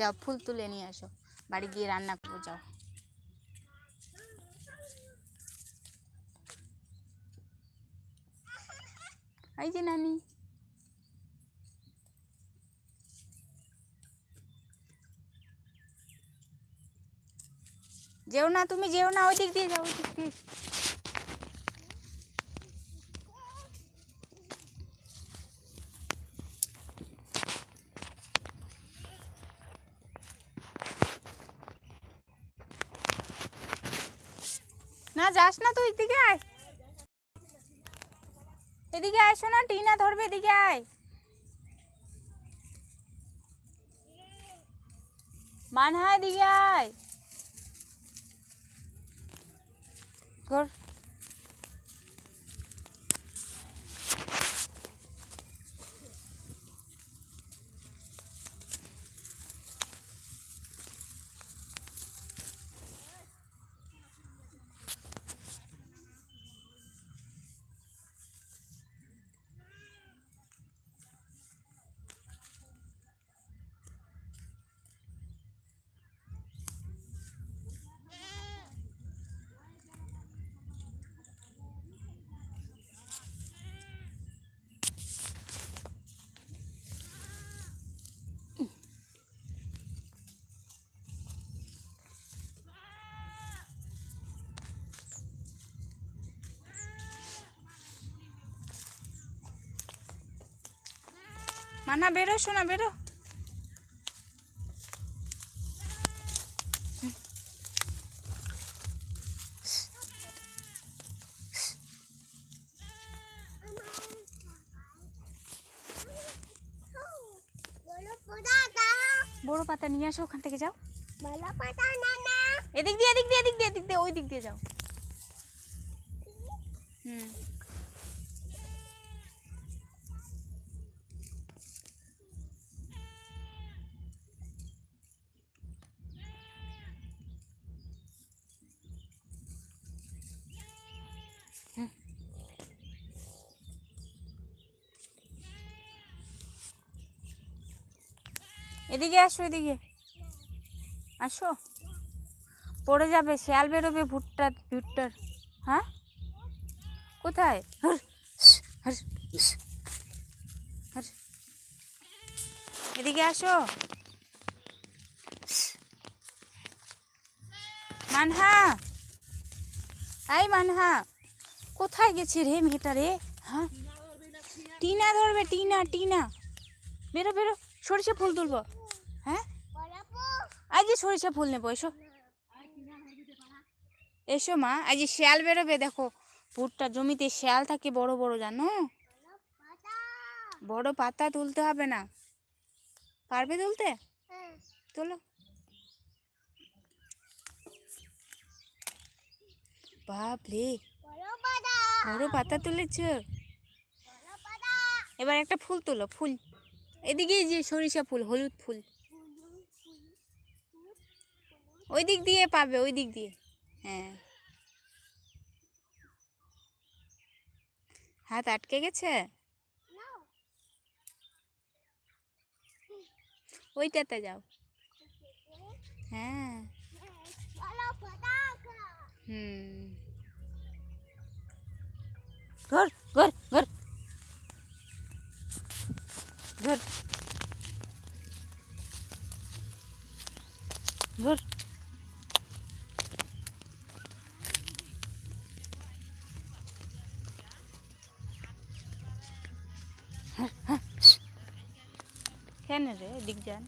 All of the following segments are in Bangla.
যাও, ফুল তুলে নিয়ে আসো। বাড়ি গিয়ে রান্না করব, যাও। এই যে নানি। যেও না, তুমি যেও না ওই দিক দিয়ে যাও ওই দিক দিয়ে। না, যাস না তুই, এদিকে আয়। এদিকে আসো না টিনা ধরবে, এদিকে আয়। মানহা, এদিকে আয়। ঘর মানা, বেরো শোনা বেরো। বড় পাতা নিয়ে আসো, ওখান থেকে যাও। এদিক দিয়ে এদিক দিয়ে এদিক দিয়ে এদিক দিয়ে ওই দিক দিয়ে যাও। হুম। এদিকে আসো এদিকে। আসো। পড়ে যাবে, শেয়াল বেরোবে ভুট্টার ভুট্টার। হ্যাঁ? কোথায়। এদিকে আসো। মানহা। এই মানহা, কোথায় গেছে রে মেয়েটা রে? হ্যাঁ? টিনা ধরবে, টিনা টিনা। বেরো বেরো, সরিষা ফুল তুলবো। হ্যাঁ? আজ সরিষা ফুল নেব এসো। এসো মা আজ শিয়াল বেরোবে দেখো। ভুট্টা জমিতে শিয়াল থাকে বড় বড় জানো? বড় পাতা তুলতে হবে না। পারবে তুলতে? তোলো। বাপরে। বড় পাতা তুলেছ? এবার একটা ফুল তোলো ফুল। এদিকে যে সরিষা ফুল হলুদ ফুল। ওই দিক দিয়ে পাবে, ওই দিক দিয়ে। হ্যাঁ। হাত আটকে গেছে? নাও ওইটাতে যাও। হ্যাঁ। বলো পোদা হুম। ঘর ঘর ঘর ঘর। কেন রে দিক যান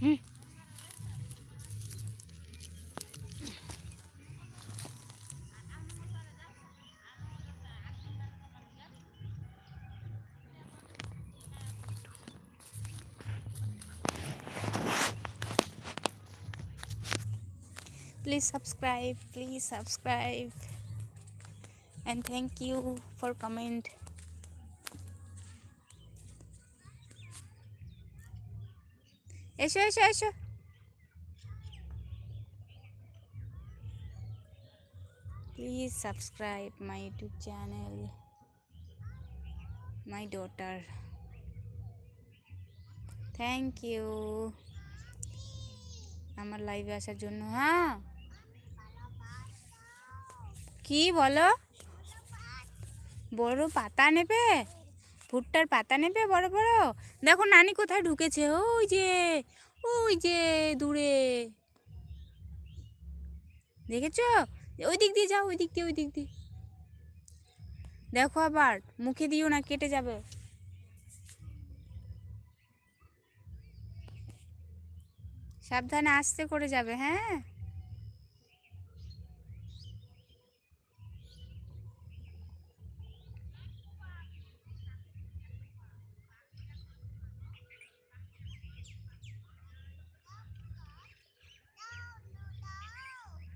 হুম please subscribe please subscribe and thank you for comment এসো এসো এসো please subscribe my YouTube channel my daughter thank you আমার লাইভে আসার জন্য হ্যাঁ কি বলো বড় পাতা নেবে? ভুট্টার পাতা নেবে বড় বড়? দেখো নানি কোথায় ঢুকেছে, ওই যে ওই যে দূরে। দেখেছ? ওই দিক দিয়ে যাও, ওই দিক দিয়ে, ওই দিক দিয়ে। দেখো আবার, মুখে দিও না, কেটে যাবে। সাবধানে আস্তে করে যাবে হ্যাঁ?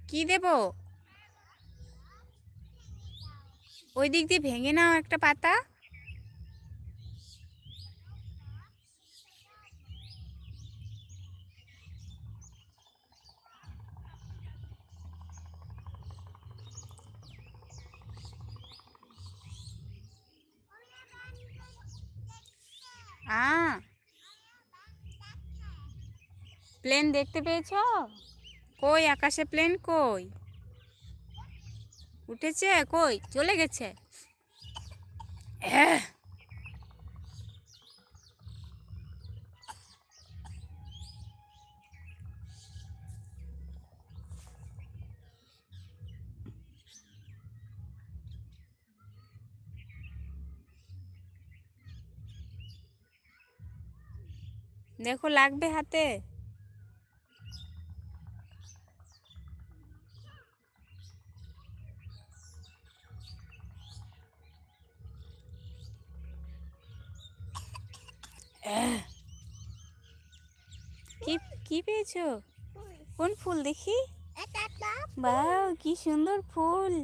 কি দেব? ওই দিক দিয়ে ভেঙে নাও একটা পাতা। প্লেন দেখতে পেয়েছ? কই আকাশে প্লেন কই? উঠেছে? কই? চলে গেছে? দেখো লাগবে হাতে এহ। কি কি পেয়েছ কোন ফুল দেখি? বাহ কি সুন্দর ফুল।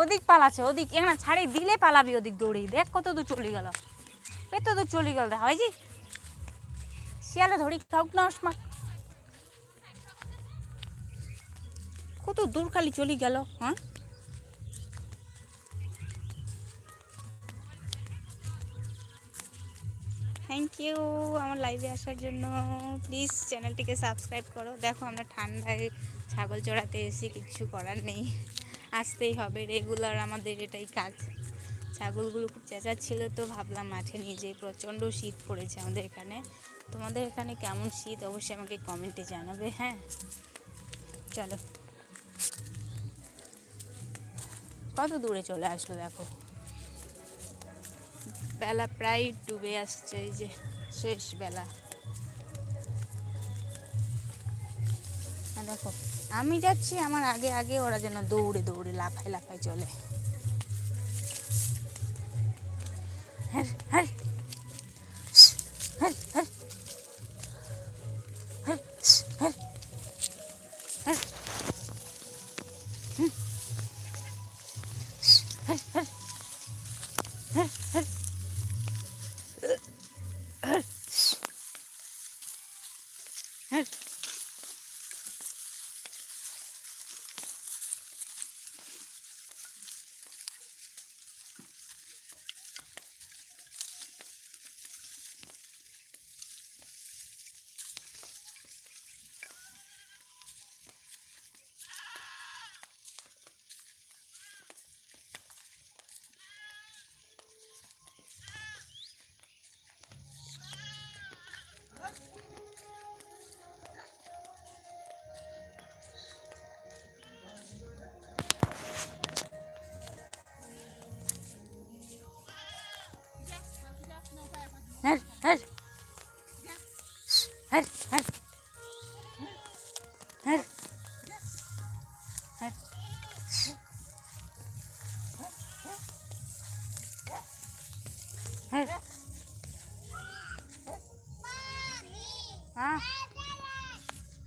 ওদিক পালাচ্ছে ওদিক। এখানে ছাড়ি দিলে পালাবি ওদিক দৌড়ি দেখ কত দূর চলে গেল। কত দূর চলে গেল দেখা হয় জি শিয়ালে ধরি খাওক না কত দূর খালি চলে গেল হ্যাঁ? থ্যাংক ইউ আমার লাইভে আসার জন্য। প্লিজ চ্যানেলটিকে সাবস্ক্রাইব করো। দেখো, আমরা ঠান্ডায় ছাগল চড়াতে এসে কিছু করার নেই। আসতেই হবে রেগুলার আমাদের এটাই কাজ। ছাগলগুলো খুব চেঁচাচ্ছিল তো ভাবলাম মাঠে নিয়ে যেয়ে প্রচণ্ড শীত পড়েছে আমাদের এখানে। তোমাদের এখানে কেমন শীত? অবশ্যই আমাকে কমেন্টে জানাবে হ্যাঁ? চলো। কত দূরে চলে আসলো দেখো? বেলা প্রায় ডুবে আসছে, এই যে শেষ বেলা। দেখো, আমি যাচ্ছি আমার আগে আগে ওরা যেন দৌড়ে দৌড়ে লাফায় লাফায় চলে। হ্যাঁ হ্যাঁ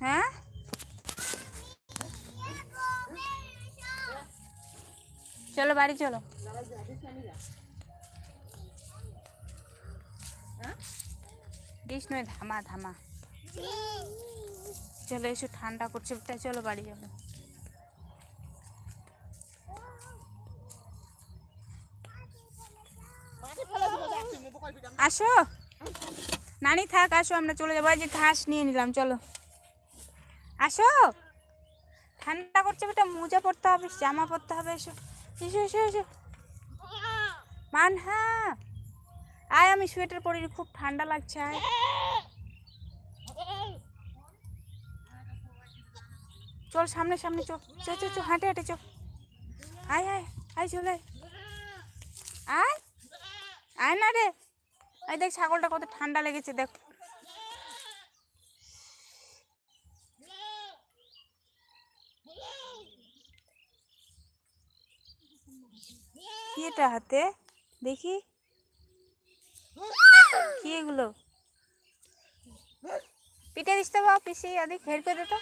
হ্যাঁ? চলো, বাড়ি চলো। কৃষ্ণ ধামা ধামা। চলো, এসো, ঠান্ডা করছে। চলো, বাড়ি যাব। আসো। নানি থাক, আসো, আমরা চলে যাব। যে ঘাস নিয়ে নিলাম, চলো। আসো। ঠান্ডা করছে বেটা, মোজা পরতে হবে, জামা পরতে হবে, এসো। এসো এসো এসো। মান হ্যাঁ আয়, আমি সোয়েটার পরি, খুব ঠান্ডা লাগছে, আয়। চল, সামনে সামনে চো চো চো চো হাঁটে হাঁটে চো আয় আয় আয়, চলে। আয়। আয় না রে। আয় দেখ ছাগলটা কত ঠান্ডা লেগেছে দেখ। কি এটা হাতে? দেখি। কি এগুলো? পিঠে দিস তো বাবা পিসি আদি হের করে তো।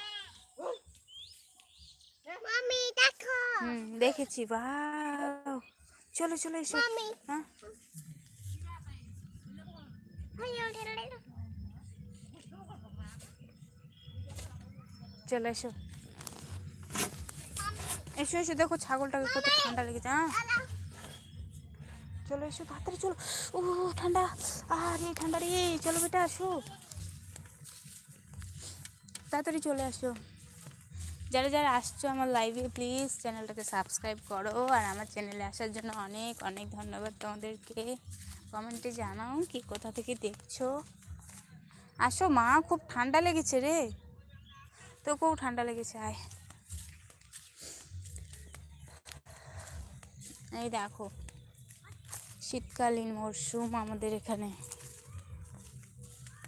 দেখেছি বাহ। চলো চলো এসো। হ্যাঁ? চলো এসো এসো এসো দেখো ছাগলটাকে কত ঠান্ডা লেগেছে হ্যাঁ চলো এসো তাড়াতাড়ি চলো ও ঠান্ডা আরে ঠান্ডা রে চলো বেটা আসো তাড়াতাড়ি চলে আসো যারা যারা আসছো আমার লাইভে প্লিজ চ্যানেলটাকে সাবস্ক্রাইব করো আর আমার চ্যানেলে আসার জন্য অনেক অনেক ধন্যবাদ তোমাদেরকে কমেন্টে জানাও কি কোথা থেকে দেখছ। আসো মা, খুব ঠান্ডা লেগেছে রে। তোকেও ঠান্ডা লেগেছে, আয়। এই দেখো, শীতকালীন মরশুম আমাদের এখানে।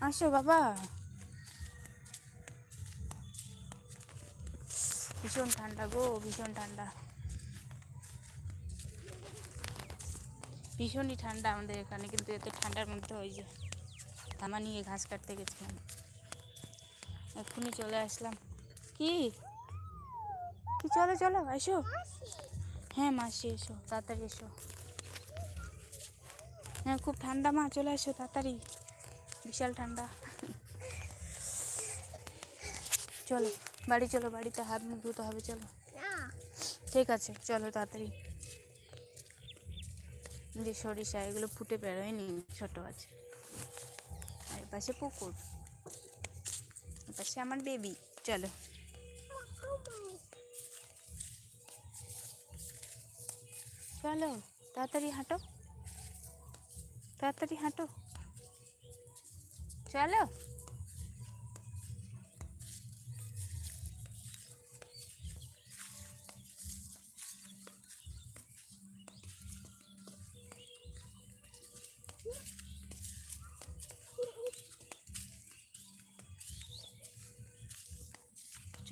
আসো বাবা। ভীষণ ঠান্ডা গো, ভীষণ ঠান্ডা। ভীষণই ঠান্ডা আমাদের এখানে কিন্তু এত ঠান্ডার মধ্যে ওই যে ধামা নিয়ে ঘাস কাটতে গেছিলাম। এক্ষুনি চলে আসলাম। কি? কি? চলো চলো এসো। হ্যাঁ মাসি এসো তাড়াতাড়ি এসো। হ্যাঁ খুব ঠান্ডা মা চলে এসো তাড়াতাড়ি। বিশাল ঠান্ডা। চলো বাড়ি চলো বাড়িতে হাত মুখ ধুতে হবে চলো। ঠিক আছে চলো তাড়াতাড়ি। যে সরিষা, এগুলো ফুটে বেরোয়নি, ছোট আছে। আর পাশে পুকুর। পাশে আমার বেবি চলো। চলো, তাড়াতাড়ি হাঁটো। তাড়াতাড়ি হাঁটো। চলো।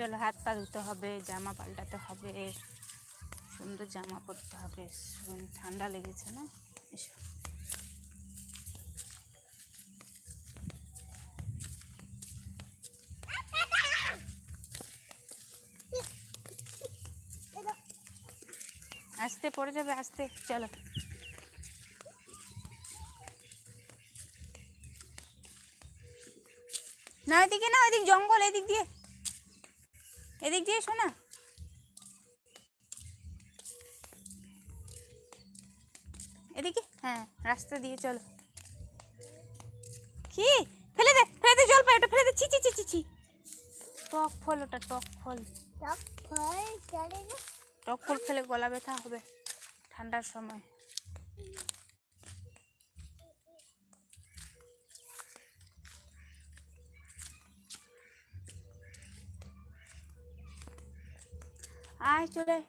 চলো হাত পা ধুতে হবে, জামা পাল্টাতে হবে, সুন্দর জামা পরতে হবে ঠান্ডা লেগেছে না? এসো। আস্তে পড়ে যাবে, আস্তে, চলো। না, এদিকে না ওইদিক জঙ্গল, এদিক দিয়ে। এদিক দিয়ে শোনা। এদিকে? হ্যাঁ রাস্তা দিয়ে চলো। কি? ফেলে দে ফেলে দে জল পাই ওটা ফেলে দে। চি চি চি চি ছি। টক ফল ওটা টক ফল। টক ফল টক ফল ফেলে গলা ব্যথা হবে ঠান্ডার সময়। আয় চলে আয়।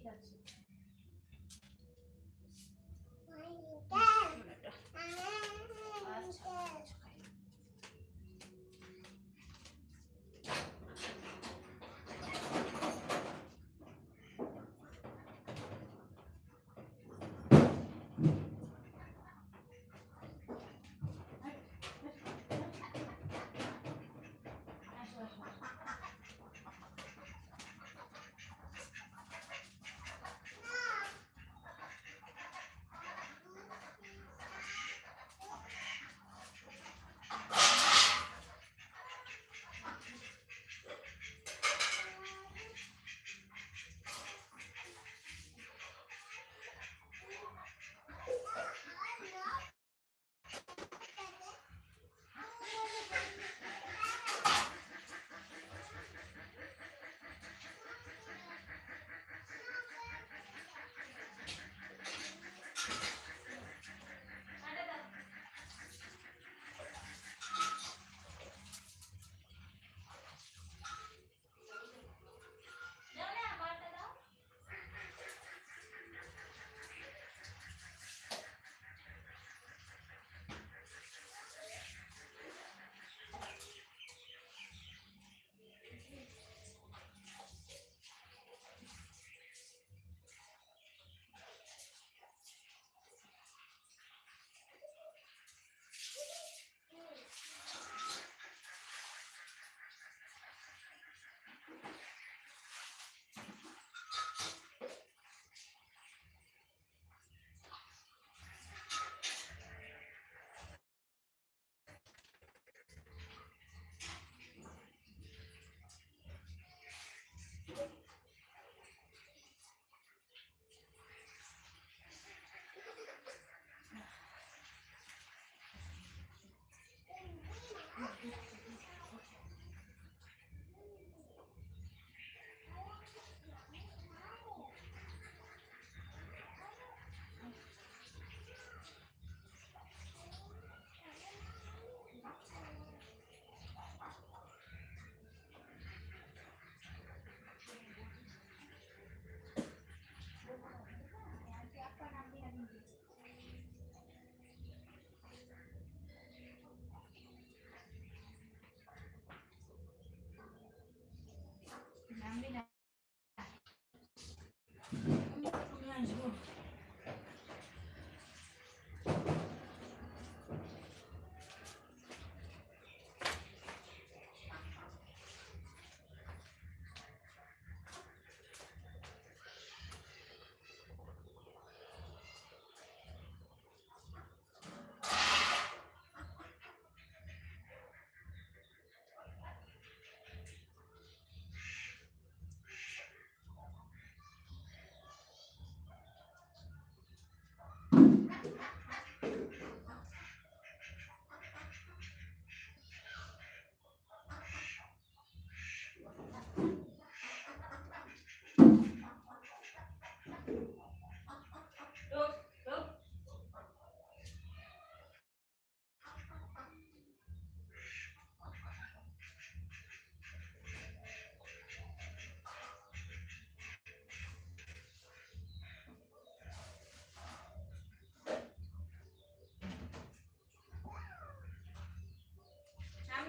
しか。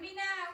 Amina,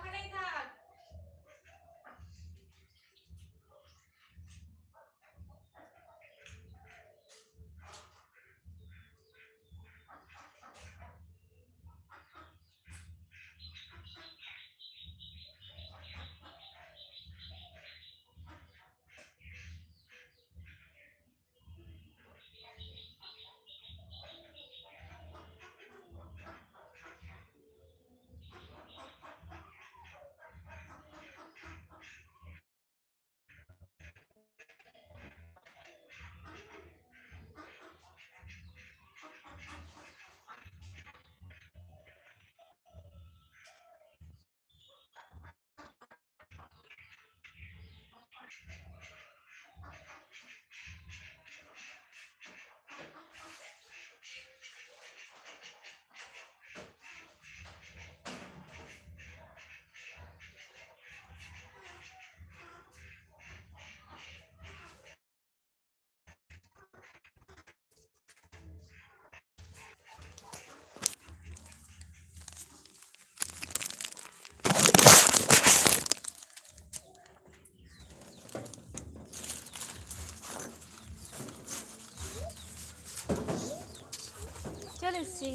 চলে এসছি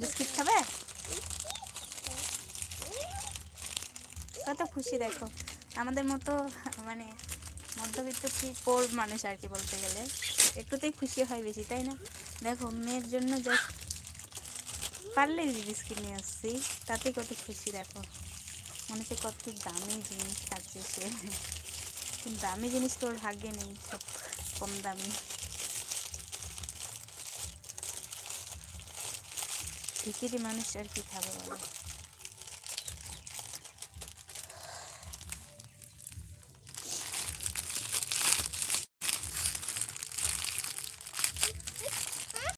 বিস্কিট খাবে? কত খুশি, দেখো। আমাদের মতো মানে মধ্যবিত্ত পোর মানুষ আর কি বলতে গেলে। একটুতেই খুশি হয় বেশি, তাই না? দেখো, মেয়ের জন্য জাস্ট পারলে বিস্কিট নিয়ে আসছি তাতে কত খুশি, দেখো। মনে হচ্ছে কত দামি জিনিস খাচ্ছে সে। দামি জিনিস তোর ভাগ্যে নেই, সব কম দামি। ভিকিরি মানুষ আর কি খাবে বলো?